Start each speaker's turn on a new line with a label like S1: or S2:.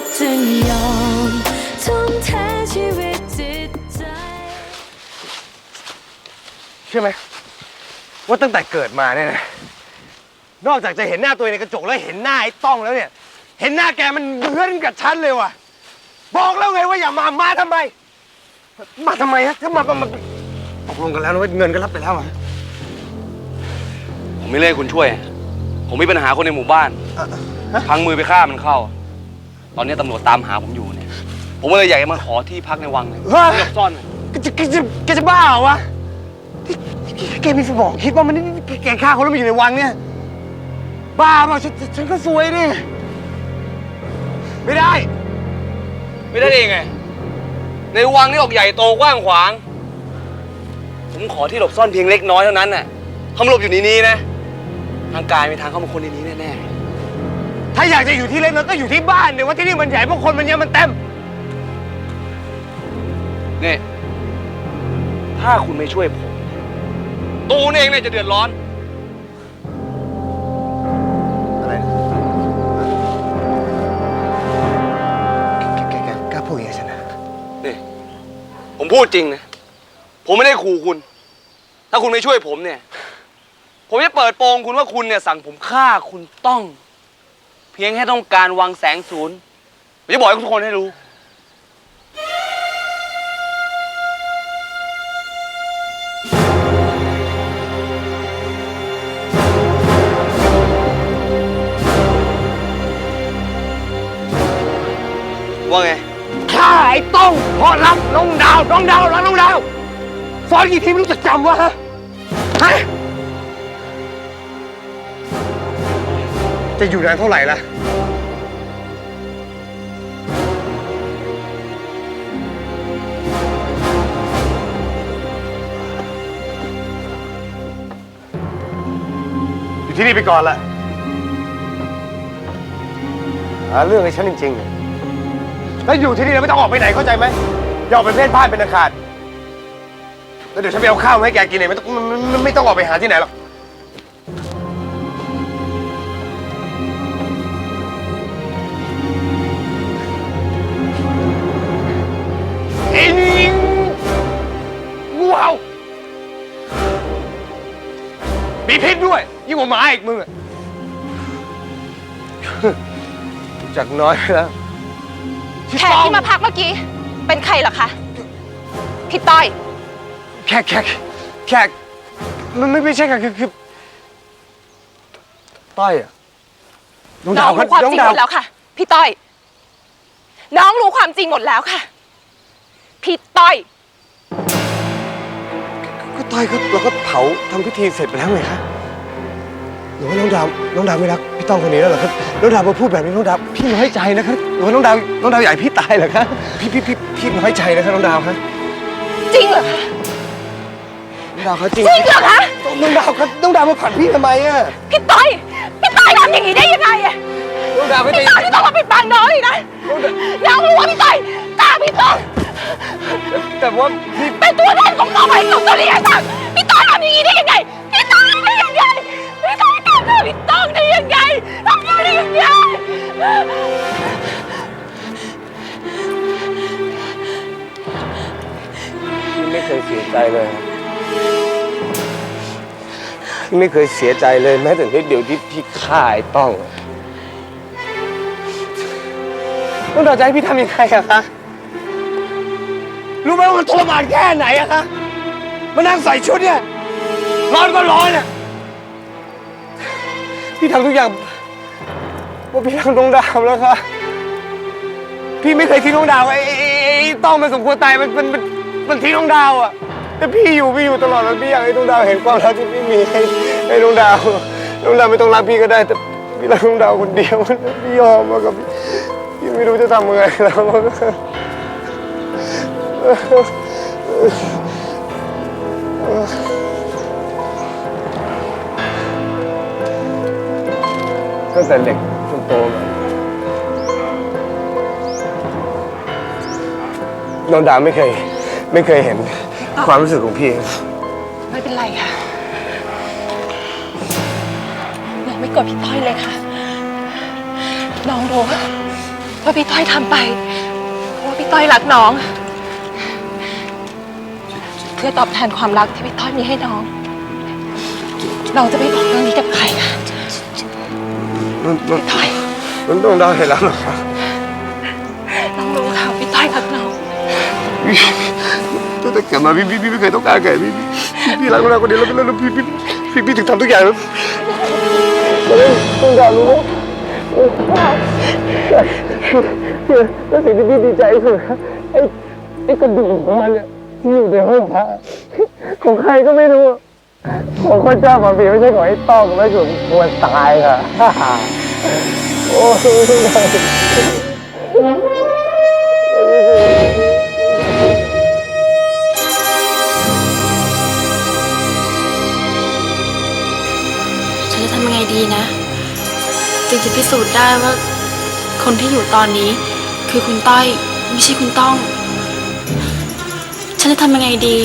S1: กจนยอมทุ่มเทชีวิตจิตใจ
S2: เชื่อไหมว่าตั้งแต่เกิดมาเนี่ยนะนอกจากจะเห็นหน้าตัวเองในกระจกแล้วเห็นหน้าไอ้ต้องแล้วเนี่ย เห็นหน้าแกมันเหมือนกับฉันเลยว่ะ บอกแล้วไงว่าอย่ามามาทำไม มาทำไมฮะถ้ามามามาตกลงกันแล้วนะว่าเงินก็รับไปแล้วอะ
S3: ผมไม่เล่นคุณช่วย ผมมีปัญหาคนในหมู่บ้าน พังมือไปฆ่ามันเข้า ตอนนี้ตำรวจตามหาผมอยู่เนี่ย ผมก็เลยอยากจะมาขอที่พักในวังเนี่ย
S2: เฮ้ย
S3: หลบซ่อนหน่อย
S2: แกจะแกจะแกจะบ้าเหรอวะที่ที่แกมีสมองคิดว่ามันนี่แกฆ่าคนแล้วมาอยู่ในวังเนี่ย บ้าเปล่าฉันฉันก็ซวยดิไม่ได้
S3: ไม่ได้ได้ยังไง ในวังนี่ออกใหญ่โตกว้างขวาง ผมขอที่หลบซ่อนเพียงเล็กน้อยเท่านั้นน่ะทำหลบอยู่ในนี้นะ ทางการมีทางเข้ามาคนในนี้แน่
S2: ถ้าอยากจะอยู่ที่เล็กน้อยก็อยู่ที่บ้านเดี๋ยวว่าที่นี่มันใหญ่เพราะคนมันเยอะมันเต็ม
S3: ๆนี่ ถ้าคุณไม่ช่วยผม ตูนเองเนี่ยจะเดือดร้อน
S2: อะไรนะแกแกแกกล้าพูดอย่างนี้ฉันนะ
S3: นี่ ผมพูดจริงนะ ผมไม่ได้ขู่คุณ ถ้าคุณไม่ช่วยผมเนี่ย ผมจะเปิดโปงคุณว่าคุณเนี่ยสั่งผมฆ่าคุณต้อง เพียงแค่ต้องการวางแสงศูนย์ผมจะบอกให้ทุกคนให้รู้ ว่าไง
S2: ข้าไอ้ต้องพราะรักน้องดาว น้องดาวรักน้องดาวสอนกี่ทีไม่รู้จักจำวะฮะฮะ จะอยู่นานเท่าไหร่ล่ะ อยู่ที่นี่ไปก่อนละหาเรื่องให้ฉันจริงๆอะแล้วอยู่ที่นี่แล้วไม่ต้องออกไปไหนเข้าใจไหมอย่าออกไปเพ่นพ่านเป็นอาคารแล้วเดี๋ยวฉันไปเอาข้าวมาให้แกกินเลยไม่ต้องไม่ไม่ไม่ต้องออกไปหาที่ไหนหรอก พิษด้วย ยิ่งกว่าหมาอีกมึงอะจากน้อยไปแล้ว
S4: แขกที่มาพักเมื่อกี้ เป็นใครเหรอคะพี่ต้อย
S2: แขกแขกแขกมันไม่ไม่ใช่ค่ะคือคือต้อยอะน้อง
S4: น้
S2: ดา
S4: อ
S2: ว
S4: ง
S2: ครับ
S4: รู้ความ
S2: น้อ
S4: จริ
S2: ง
S4: ง
S2: ดา
S4: ห
S2: ว
S4: มดแล้วค่ะ พี่ต้อย น้องรู้ความจริงหมดแล้วค่ะ พี่ต้อย
S2: ก็ต้อยก็เราก็เผาทำพิธีเสร็จไปแล้วไงคะ หรือว่าน้องดาวน้องดาวไม่รักพี่ต้องคนนี้แล้วเหรอครับน้องดาวมาพูดแบบนี้น้องดาวพี่น้อยใจนะครับหรือว่าน้องดาวน้องดาวอยากให้พี่ตายเหรอคะพี่พี่พี่พี่น้อยใจนะครับน้องดาวครับ
S4: จริงเหรอคะ
S2: น้องดาวครับจริง
S4: จริงเหรอคะ
S2: น้องดาวครับน้องดาวมาผัดพี่ทำไมอะ
S4: พี่ต้อยพี่ต้อยทำอย่างนี้ได้ยังไงอะ
S2: น้องดาวไม่ใจ
S4: พี่ต้อยที่ต้องมาปิดบังน้องอีกนะน้องรู้ว่าพี่ต้อยกล้าพี่ต้อย
S2: แต่ว่าพี่
S4: เป็นตัวแทนของน้องไปกับตัวนี้ค่ะพี่ต้อยทำอย่างนี้ได้ยังไงพี่ต้อยทำได้ยังไงพี่ต้อย ทำพี่ต้องได้ยังไงทำได้ยังไง
S2: พี่ไม่เคยเสียใจเลยพี่ไม่เคยเสียใจเลยแม้แต่นิดเดียวที่พี่ฆ่าไอ้ต้องต้องเราจะให้พี่ทำยังไงอะคะ รู้ไหมว่ามันทรมานแค่ไหนอะคะ มานั่งใส่ชุดเนี่ยร้อนก็ร้อนอะ พี่ทำทุกอย่างว่าพี่ทำน้องดาวแล้วค่ะ พี่ไม่เคยทิ้งน้องดาวไอ้ไอ้ไอ้ไอ้ต้องมันสมควรตายมันมันมันมันทิ้งน้องดาวอะ แต่พี่อยู่พี่อยู่ตลอดแล้วพี่อยากให้น้องดาวเห็นความรักที่พี่มีให้ให้น้องดาวน้องดาวไม่ต้องรักพี่ก็ได้ แต่พี่รักน้องดาวคนเดียวพี่ยอมมากับพี่พี่ไม่รู้จะทำยังไงแล้ว ตั้งแต่เด็กจนโตมาน้องดาวไม่เคย ไม่เคยเห็นความรู้สึกของพี่
S4: ไม่เป็นไรค่ะน้องไม่กดพี่ต้อยเลยค่ะ น้องรู้ว่าพี่ต้อยทำไปเพราะว่าพี่ต้อยรักน้อง เพื่อตอบแทนความรักที่พี่ต้อยมีให้น้องน้องจะไม่บอกเรื่องนี้กับใครค่ะ
S2: มันมัน
S4: พี่ต้อย
S2: มันต้องดาวเห็นแล้วเหรอครับ
S4: น้องรู้ค่ะว่าพี่ต้อยรักน้อง
S2: พี่ตั้งแต่เกิดมาพี่พี่พี่ไม่เคยต้องการใครพี่พี่พี่รักเราคนเดียวแล้วแล้วแล้วพี่พี่พี่พี่ถึงทำทุกอย่างแล้วต้องการรู้แล้วสิ่งที่พี่ดีใจคือไอ้ไอ้กระดูกของมันเนี่ยที่อยู่ในห้องพระของใครก็ไม่รู้ ของคนเจ้าของผีไม่ใช่ของไอ้ต้องไม่ถูกควรตายค่ะ โอ้ย
S5: ฉันจะทำยังไงดีนะจึงจะพิสูจน์ได้ว่า คนที่อยู่ตอนนี้ คือคุณต้อยไม่ใช่คุณต้อง ฉันจะทำยังไงดี